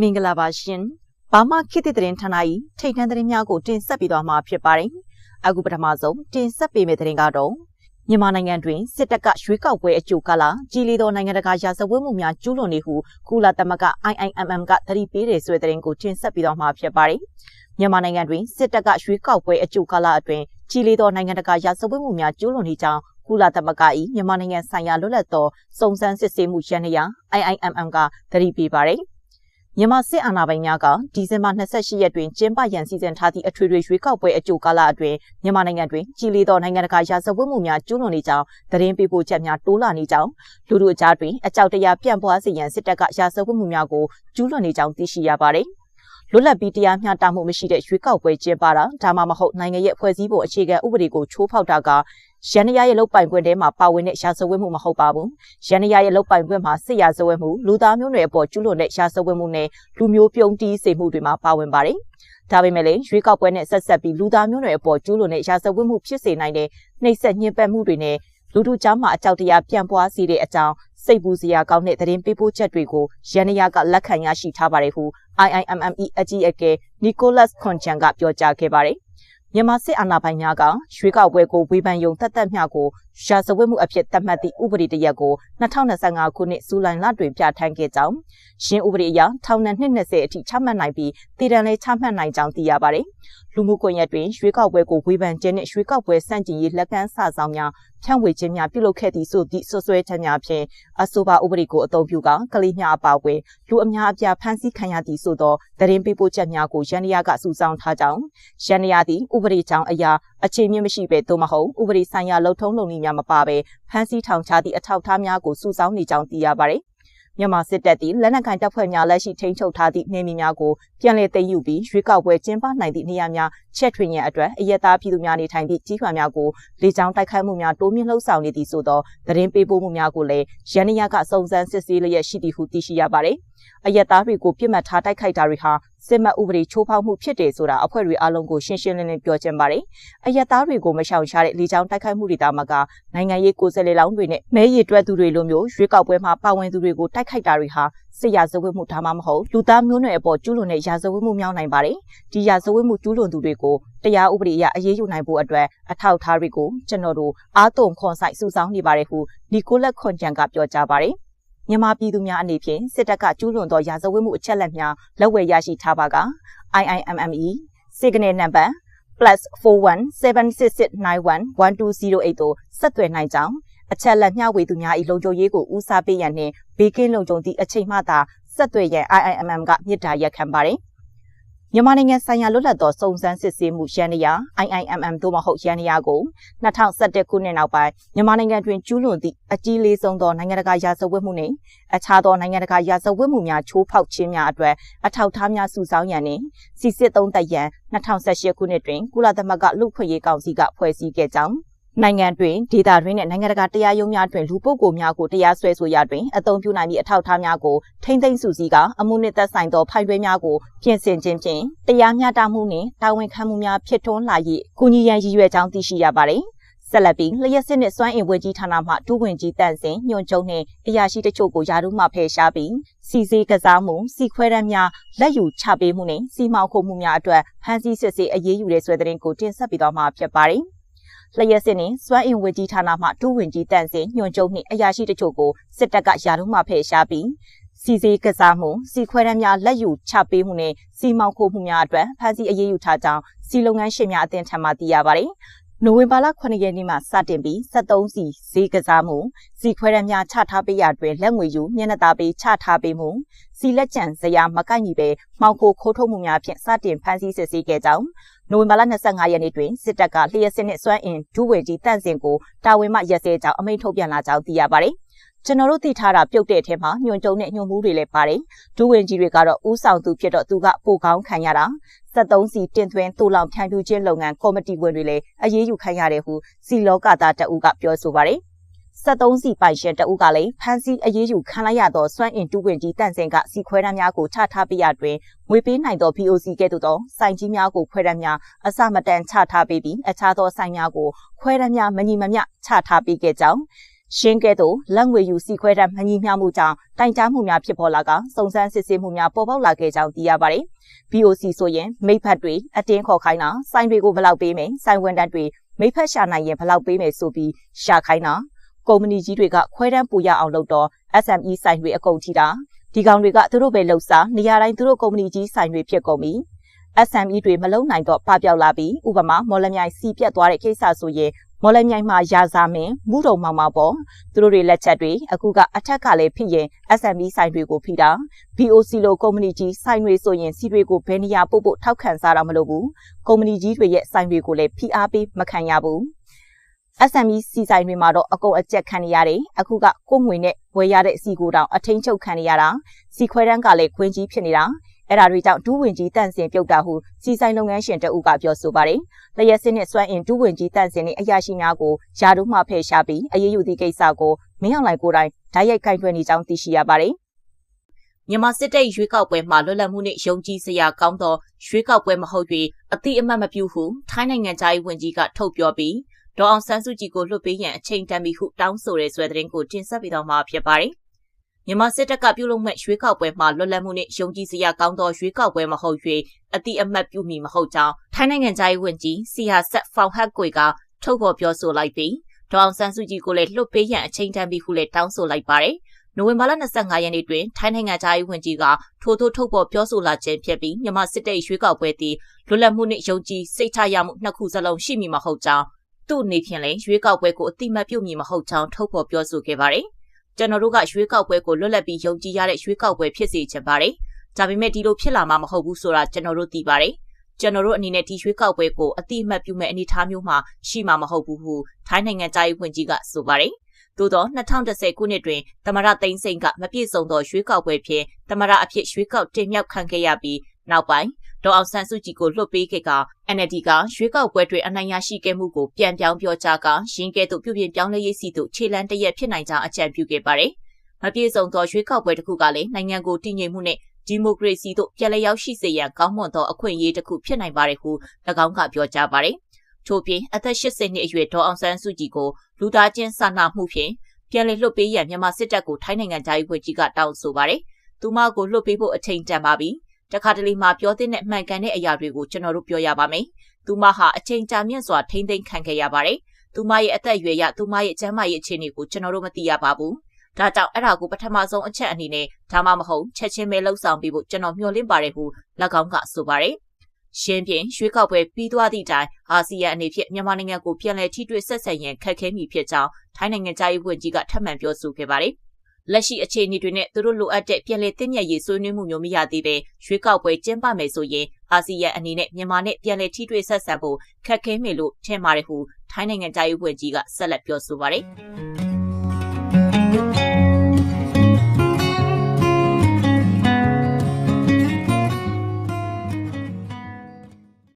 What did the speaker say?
မင်္ဂလာပါရှင်။ဘာမှခေတ်သစ်သတင်းဌာန၏ထိတ်ထန်းသတင်းများကိုတင်ဆက်ပေးသွားမှာဖြစ်ပါတယ်။အခုပထမဆုံးတင်ဆက်ပေးမယ့်သတင်းကတော့မြန်မာနိုင်ငံတွင်စစ်တပ်ကရွေးကောက်ပွဲအကြိုကာလကြီးလီသောနိုင်ငံတကာရာဇဝတ်မှုများကျူးလွန်နေဟုကုလသမဂ္ဂ IIMM ကသတိပေးတယ်ဆိုတဲ့သတင်းကိုတင်ဆက်ပေးသွားမှာဖြစ်ပါတယ်။မြန်မာနိုင်ငံတွင်စစ်တပ်ကရွေးကောက်ပွဲအကြိုကာလအတွင်းကြီးလီသောနိုင်ငံတကာရာဇဝတ်မှုများကျူးလွန်နေကြောင်းကုလသမဂ္ဂ၏မြန်မာနိုင်ငံဆိုင်ရာလွတ်လပ်သောစုံစမ်းစစ်ဆေးမှုရန်ရာ IIMM ကသတိပေးပါတယ်။ မြန်မာစစ်အာဏာပိုင်များကဒီဇင်ဘာ28ရက်တွင်ကျင်းပရန်စီစဉ်ထားသည့်အထွေထွေရွေးကောက်ပွဲအကြိုကာလအတွင်းမြန်မာနိုင်ငံတွင်ကြီးလေးသောနိုင်ငံတကာရာဇဝတ်မှုများကျူးလွန်နေကြောင်းသတင်းပေးပို့ချက်များတိုးလာနေကြောင်းလူထုအကြားတွင်အကြောက်တရားပြန့်ပွားစေရန်စစ်တပ်ကရာဇဝတ်မှုများကိုကျူးလွန်နေကြောင်းသိရှိရပါသည်လွတ်လပ်ပြီးတရားမျှတမှုမရှိတဲ့ရွေးကောက်ပွဲကျင်းပတာဒါမှမဟုတ်နိုင်ငံရဲ့ဖွဲ့စည်းပုံအခြေခံဥပဒေကိုချိုးဖောက်တာက ရန်ရရဲ့လုတ်ပိုင်ခွင့်ထဲမှာပါဝင်တဲ့ရာဇဝတ်မှုမဟုတ်ပါဘူးရန်ရရဲ့လုတ်ပိုင်ခွင့်မှာစစ်ရာဇဝတ်မှုလူသားမျိုးနွယ်အပေါ်ကျူးလွန်တဲ့ရာဇဝတ်မှုနဲ့လူမျိုးပြုံးတီးစေမှုတွေမှာပါဝင်ပါတယ်ဒါပေမဲ့လည်းရွေးကောက်ပွဲနဲ့ဆက်ဆက်ပြီးလူသားမျိုးနွယ်အပေါ်ကျူးလွန်တဲ့ရာဇဝတ်မှုဖြစ်စေနိုင်တဲ့နှိပ်စက်ညှဉ်းပန်းမှုတွေနဲ့လူထုကြားမှာအကြောက်တရားပြန့်ပွားစေတဲ့အကြောင်းစိတ်ပူစရာကောင်းတဲ့သတင်းပေးပို့ချက်တွေကိုရန်ရကလက်ခံရရှိထားပါတယ်ဟု IIMME အကြီးအကဲနီကိုလတ်ခွန်ချန်ကပြောကြားခဲ့ပါတယ် မြန်မာစစ်အာဏာပိုင်များကရွေးကောက်ပွဲကိုဝေဖန်ယုံသက်သက်မျှကို ရာဇဝတ်မှုအဖြစ်သတ်မှတ်သည့်ဥပဒေတရက်ကို2025ခုနှစ်ဇူလိုင်လတွင်ပြဋ္ဌာန်းခဲ့ကြောင်းရှင်းဥပဒေအရထောင်ဒဏ်20အထိချမှတ်နိုင်ပြီးတည်တံလည်းချမှတ်နိုင်ကြောင်းသိရပါတယ်။လူမှုကွန်ရက်တွင်ရွေးကောက်ပွဲကိုဝေဖန်ခြင်းနှင့်ရွေးကောက်ပွဲစန့်ကျင်ရေးလက်ကမ်းစာဆောင်များဖြန့်ဝေခြင်းများပြုလုပ်ခဲ့သည့်ဆိုသည့်ဆွဆွဲချက်များဖြင့်အဆိုပါဥပဒေကိုအသုံးပြုကကလေးများအပါအဝင်လူအများအပြားဖမ်းဆီးခံရသည့်ဆိုသောသတင်းပေးပို့ချက်များကိုရန်ရကစုဆောင်းထားကြောင်းရန်ရသည်ဥပဒေကြောင်းအရာအခြေမြင့်မရှိဘဲသို့မဟုတ်ဥပဒေဆိုင်ရာလှုပ်ထုံးလုပ်နည်းများမပါဘဲဖမ်းဆီးထောင်ချသည့်အထောက်အထားများကိုစုဆောင်းနေကြောင်းသိရပါသည်မြန်မာစစ်တပ်သည်လက်နက်ကင်တပ်ဖွဲ့များလက်ရှိထိန်းချုပ်ထားသည့်နေမြေများကိုပြန်လည်သိမ်းယူပြီးရွေးကောက်ပွဲကျင်းပနိုင်သည့်နေရာများချက်ထွင်ရန်အတွက်အရက်သားပြည်သူများနေထိုင်သည့်ကြီးထွာများကိုလေကြောင်းတိုက်ခိုက်မှုများတိုးမြင့်လှုပ်ဆောင်နေသည်ဆိုသောသတင်းပေးပို့မှုများကိုလည်းရန်နီယာကစုံစမ်းစစ်ဆေးလျက်ရှိသည်ဟုသိရှိရပါသည်အယက်သားတွေကိုပြစ်မှတ်ထားတိုက်ခိုက်တာတွေဟာစစ်မှတ်ဥပဒေချိုးဖောက်မှုဖြစ်တယ်ဆိုတာအဖွဲ့တွေအားလုံးကိုရှင်းရှင်းလင်းလင်းပြောချင်ပါတယ်။အယက်သားတွေကိုမရှောင်ရှားတဲ့လေကြောင်းတိုက်ခိုက်မှုတွေတာမကနိုင်ငံရေးကိုယ်စားလှယ်လောင်းတွေနဲ့မဲရည်တွက်သူတွေလိုမျိုးရွေးကောက်ပွဲမှာပါဝင်သူတွေကိုတိုက်ခိုက်တာတွေဟာစစ်ရာဇဝတ်မှုဒါမှမဟုတ်လူသားမျိုးနွယ်အပေါ်ကျူးလွန်တဲ့ရာဇဝတ်မှုမြောက်နိုင်ပါတယ်။ဒီရာဇဝတ်မှုကျူးလွန်သူတွေကိုတရားဥပဒေအရအရေးယူနိုင်ဖို့အတွက်အထောက်အထားတွေကိုကျွန်တော်တို့အားသွန်ခွန်ဆိုင်စုဆောင်းနေပါတယ်ဟုနီကိုလက်ခွန်ဂျန်ကပြောကြားပါတယ်။ မြန်မာပြည်သူများအနေဖြင့်စစ်တပ်ကကျူးလွန်သောရာဇဝတ်မှုအချက်အလက်များလက်ဝယ်ရရှိထားပါက IIMME စိကနေနံပါတ် +417669112008 သို့ဆက်သွယ်နိုင်ကြောင်းအချက်လက်မျှဝေသူများ၏လုံခြုံရေးကိုဦးစားပေးရန်နှင့်ဘေးကင်းလုံခြုံသည့်အချိန်မှသာဆက်သွယ်ရန် IIMM ကမြစ်တာရက်ခံပါတယ်။ မြန်မာနိုင်ငံဆိုင်ရာလွတ်လပ်သောစုံစမ်းစစ်ဆေးမှုရန်ရာ IIMM သို့မဟုတ်ရန်ရာကို2011ခုနှစ်နောက်ပိုင်းမြန်မာနိုင်ငံတွင်ကျူးလွန်သည့်အကြီးလေးဆုံးသောနိုင်ငံတကာရာဇဝတ်မှုနှင့်အခြားသောနိုင်ငံတကာရာဇဝတ်မှုများချိုးဖောက်ခြင်းများအတွက်အထောက်အထားများစုဆောင်းရန်နှင့်စီစစ်သုံးသပ်ရန်2018ခုနှစ်တွင်ကုလသမဂ္ဂလူ့ခွင့်ရေးကောင်စီကဖွဲ့စည်းခဲ့ကြောင်း နိုင်ငံတွင်ဒေတာတွင်နဲ့နိုင်ငံတကာတရားရုံးများတွင်လူပုဂ္ဂိုလ်များကိုတရားစွဲဆိုရတွင်အသုံးပြုနိုင်သည့်အထောက်အထားများကိုထိမ့်သိမ်းစုစည်းကအမှုနှင့်သက်ဆိုင်သောဖိုင်တွဲများကိုပြင်ဆင်ခြင်းဖြင့်တရားမျှတမှုနှင့်တာဝန်ခံမှုများဖြစ်ထွန်းလာ၍ကုညီရန်ရည်ရွယ်ကြောင်းသိရှိရပါသည်ဆက်လက်ပြီးလျှက်စစ်နှင့်စွမ်းအင်ဝေကြီးဌာနမှဒုဝန်ကြီးတန့်စင်ညွှန်ချုပ်နှင့်အရာရှိတချို့ကိုယာရုမှဖယ်ရှားပြီးစီစီကစားမှုစီခွဲရမ်းများလက်ယူချပေးမှုနှင့်စီမောက်ခုမှုများအတွက်ဖမ်းဆီးစစ်ဆေးအရေးယူတဲ့ဆွဲတဲ့ကိုတင်ဆက်ပြီးတော့မှာဖြစ်ပါတယ်။ လျှက်စစ်နှင့်စွမ်းအင်ဝန်ကြီးဌာနမှဒုဝန်ကြီးတန့်စင်ညွှန်ချုပ်နှင့်အရာရှိတချို့ကိုစစ်တပ်ကယာရုမှဖယ်ရှားပြီးစီစီကစားမှုစီခွဲရမ်းများလက်ယူချပေးမှုနဲ့စီမောင်ခိုမှုများအတွက်ဖမ်းဆီးအရေးယူထားကြောင်းစီလုပ်ငန်းရှင်များအသင်းထံမှသိရပါတယ်။ နိုဝင်ဘာလ9ရက်နေ့မှစတင်ပြီး73စီဈေးကစားမှုစီခွဲရမ်းများချထားပေးရတွင်လက်ငွေယူမျက်နှာသာပေးချထားပေးမှုစီလက်ကျန်ဇရာမကိုက်ညီပဲမှောင်ခိုခိုးထုတ်မှုများဖြင့်စတင်ဖမ်းဆီးစစ်ဆေးခဲ့ကြောင်းနိုဝင်ဘာလ25ရက်နေ့တွင်စစ်တပ်ကလျှက်စစ်နှင့်စွမ်းအင်ဒုဝေကြီးတန့်စင်ကိုတာဝန်မှရက်စဲကြောင်းအမိန့်ထုတ်ပြန်လာကြောင်းသိရပါတယ်။ ကျွန်တော်တို့သိထားတာပြုတ်တဲ့အထက်မှာညွန်ကြုံနဲ့ညွန်မှုတွေလည်းပါတယ်။ဒုဝင်ကြီးတွေကတော့ဥဆောင်သူဖြစ်တော့သူကပိုကောင်းခံရတာ73စီတင်သွင်းတူလောင်ဖြန့်ဖြူးခြင်းလုပ်ငန်းကော်မတီဝင်တွေလည်းအရေးယူခံရတယ်ဟုစီလောကသားတအုပ်ကပြောဆိုပါတယ်။73စီပိုင်ရှင်တအုပ်ကလည်းဖမ်းဆီးအရေးယူခံလိုက်ရသောစွမ်းအင်တူးဝင်ကြီးတန့်စင်ကစီခွဲတမ်းများကိုချထားပေးရတွင်ငွေပေးနိုင်သော VOC ကဲ့သို့သောစိုင်ကြီးများကိုခွဲတမ်းများအစမတန်ချထားပေးပြီးအခြားသောစိုင်များကိုခွဲတမ်းများမညီမမျှချထားပေးခဲ့ကြောင်း ရှင်းကဲ့သို့လက်ငွေယူစီခွဲတဲ့မညီမျှမှုကြောင့်တိုင်ကြားမှုများဖြစ်ပေါ်လာကစုံစမ်းစစ်ဆေးမှုများပေါ်ပေါက်လာခဲ့ကြောင်းသိရပါတယ်။ BOC ဆိုရင်မိဖက်တွေအတင်းခေါ်ခိုင်းတာစိုင်းတွေကိုဘယ်လောက်ပေးမယ်စိုင်းဝန်တန်းတွေမိဖက်ရှာနိုင်ရင်ဘယ်လောက်ပေးမယ်ဆိုပြီးရှာခိုင်းတာကုမ္ပဏီကြီးတွေကခွဲတန်းပူရအောင်လုပ်တော့ SME ဆိုင်တွေအကုန်ထိတာဒီကောင်တွေကသူတို့ပဲလှုပ်စားနေရာတိုင်းသူတို့ကုမ္ပဏီကြီးဆိုင်တွေဖြစ်ကုန်ပြီ SME တွေမလုံနိုင်တော့ပပျောက်လာပြီးဥပမာမော်လမြိုင်စီပြတ်သွားတဲ့ကိစ္စဆိုရင် မော်လမြိုင်မှာရာဇာမင်းမူတုံမောင်မောင်ပေါ့သူတို့တွေလက်ချက်တွေအခုကအထက်ကလည်းဖြစ်ရင် SME ဆိုင်တွေကိုဖိတာ BOC လိုကုမ္ပဏီကြီးဆိုင်တွေဆိုရင်စီတွေကိုဘယ်နေရာပို့ဖို့ထောက်ခံစားတော့မလို့ဘူးကုမ္ပဏီကြီးတွေရဲ့ဆိုင်တွေကိုလည်းဖိအားပေးမခံရဘူး SME စီဆိုင်တွေမှာတော့အကုန်အကျက်ခံနေရတယ်အခုကကိုငွေနဲ့ဝယ်ရတဲ့စီကိုတောင်အထင်းချုပ်ခံနေရတာစီခွဲတန်းကလည်းခွင်းကြီးဖြစ်နေတာ အဲ့ဒါတွေကြောင့်ဒူးဝင်ကြီးတန့်စင်ပြုတ်တာဟုစီဆိုင်လုပ်ငန်းရှင်တအုပ်ကပြောဆိုပါတယ်။လျက်စစ်နဲ့စွမ်းအင်ဒူးဝင်ကြီးတန့်စင်နဲ့အရာရှိများကိုယာတို့မှဖယ်ရှားပြီးအရေးယူသည့်ကိစ္စကိုမင်းအောင်လှိုင်ကိုယ်တိုင်ဓာတ်ရိုက်ကင်တွယ်နေကြောင်းသိရှိရပါတယ်။မြန်မာစစ်တပ်ရွေးကောက်ပွဲမှာလွတ်လပ်မှုနဲ့ယုံကြည်စရာကောင်းသောရွေးကောက်ပွဲမဟုတ်၍အတိအမှတ်မပြုဟုထိုင်းနိုင်ငံသားရေးဝန်ကြီးကထုတ်ပြောပြီးဒေါအောင်ဆန်းစုကြည်ကိုလွှတ်ပေးရန်အချိန်တန်ပြီဟုတောင်းဆိုတဲ့ဆွဲသတင်းကိုတင်ဆက်ပေးတော့မှာဖြစ်ပါတယ်။ မြန်မာစစ်တပ်ကပြုလုပ်မဲ့ရွေးကောက်ပွဲမှာလွတ်လပ်မှုနဲ့ယုံကြည်စရာကောင်းသောရွေးကောက်ပွဲမဟုတ်၍အတိအမှတ်ပြုမည်မဟုတ်ကြောင်းထိုင်းနိုင်ငံသားရေးဝန်ကြီးစီဟာဆက်ဖောင်ဟတ်ကွေကထုတ်ဖော်ပြောဆိုလိုက်ပြီးဒေါအောင်ဆန်းစုကြည်ကိုလည်းလွှတ်ပေးရန်အချိန်တန်ပြီးဟုလည်းတောင်းဆိုလိုက်ပါတယ်။နိုဝင်ဘာလ25ရက်နေ့တွင်ထိုင်းနိုင်ငံသားရေးဝန်ကြီးကထိုးထိုးထုတ်ဖော်ပြောဆိုလာခြင်းဖြစ်ပြီးမြန်မာစစ်တပ်ရွေးကောက်ပွဲသည်လွတ်လပ်မှုနှင့်ယုံကြည်စိတ်ချရမှုနှစ်ခုစလုံးရှိမည်မဟုတ်ကြောင်းသူ့အနေဖြင့်လည်းရွေးကောက်ပွဲကိုအတိမတ်ပြုမည်မဟုတ်ကြောင်းထုတ်ဖော်ပြောဆိုခဲ့ပါတယ် ကျွန်တော်တို့ကရွေးကောက်ပွဲကိုလွတ်လပ်ပြီးယုံကြည်ရတဲ့ရွေးကောက်ပွဲဖြစ်စေချင်ပါတယ်။ဒါပေမဲ့ဒီလိုဖြစ်လာမှာမဟုတ်ဘူးဆိုတာကျွန်တော်တို့သိပါတယ်။ကျွန်တော်တို့အနေနဲ့ဒီရွေးကောက်ပွဲကိုအတိအမှတ်ပြုမဲ့အနေအထားမျိုးမှာရှိမှာမဟုတ်ဘူးဟုထိုင်းနိုင်ငံသားရေးဝန်ကြီးကဆိုပါတယ်။သို့သော2010ခုနှစ်တွင်သမရသိန်းစိန်ကမပြည့်စုံသောရွေးကောက်ပွဲဖြင့်သမရအဖြစ်ရွေးကောက်တင်မြှောက်ခံခဲ့ရပြီးနောက်ပိုင်း ဒေါအောင်ဆန်းစုကြည်ကိုလွှတ်ပေးခဲ့က NLD ကရွေးကောက်ပွဲတွင်အနိုင်ရရှိခဲ့မှုကိုပြန်ပြောင်းပြောကြားကရင်းကဲ့သို့ပြုပြင်ပြောင်းလဲရေးစီသို့ခြေလမ်းတရက်ဖြစ်နိုင်ကြောင်းအကြံပြုခဲ့ပါတယ်။မပြေဆုံးသောရွေးကောက်ပွဲတစ်ခုကလည်းနိုင်ငံကိုတည်ငြိမ်မှုနဲ့ဒီမိုကရေစီသို့ပြန်လည်ရောက်ရှိစေရန်ကောင်းမွန်သောအခွင့်အရေးတစ်ခုဖြစ်နိုင်ပါတယ်ဟု၎င်းကပြောကြားပါတယ်။ထို့ပြင်အသက်80နှစ်အရွယ်ဒေါအောင်ဆန်းစုကြည်ကိုလူသားချင်းစာနာမှုဖြင့်ပြန်လည်လွှတ်ပေးရန်မြန်မာစစ်တပ်ကိုထိုင်းနိုင်ငံသားရေးဝန်ကြီးကတောင်းဆိုပါတယ်။သူမကိုလွှတ်ပေးဖို့အချိန်တန်ပါပြီ တခါတလေမှပြောတဲ့နဲ့မှန်ကန်တဲ့အရာတွေကိုကျွန်တော်တို့ပြောရပါမယ်။သူမဟာအချိန်ကြာမြင့်စွာထိမ့်သိမ်းခံခဲ့ရပါတယ်။သူမရဲ့အသက်အရွယ်ရသူမရဲ့ကျန်းမာရေးအခြေအနေကိုကျွန်တော်တို့မသိရပါဘူး။ဒါကြောင့်အဲ့ဒါကိုပထမဆုံးအချက်အနေနဲ့ဒါမှမဟုတ်ချက်ချင်းပဲလှုပ်ဆောင်ပြီးဖို့ကျွန်တော်မျှော်လင့်ပါတယ်ဟု၎င်းကဆိုပါတယ်။ရှင်းပြင်းရွှေကောက်ပွဲပြီးသွားသည့်တိုင်အာဆီယံအနေဖြင့်မြန်မာနိုင်ငံကိုပြန်လည်ထိတွေ့ဆက်ဆံရန်ခက်ခဲမိဖြစ်ကြောင်းထိုင်းနိုင်ငံသားရေးဝန်ကြီးကထပ်မံပြောဆိုခဲ့ပါတယ်။ လက်ရှိအခြေအနေတွေနဲ့သူတို့လိုအပ်တဲ့ပြည်လည်သိမြတ်ရေးဆွေးနွေးမှုမျိုးမရသေးပဲရွေးကောက်ပွဲကျင်းပမယ်ဆိုရင်အာဆီယံအနေနဲ့မြန်မာနဲ့ပြည်လည်ထိတွေ့ဆက်ဆံဖို့ခက်ခဲမယ်လို့ထင်ပါတယ်ဟုထိုင်းနိုင်ငံသားရေးဝန်ကြီးကဆက်လက်ပြောဆိုပါတယ်။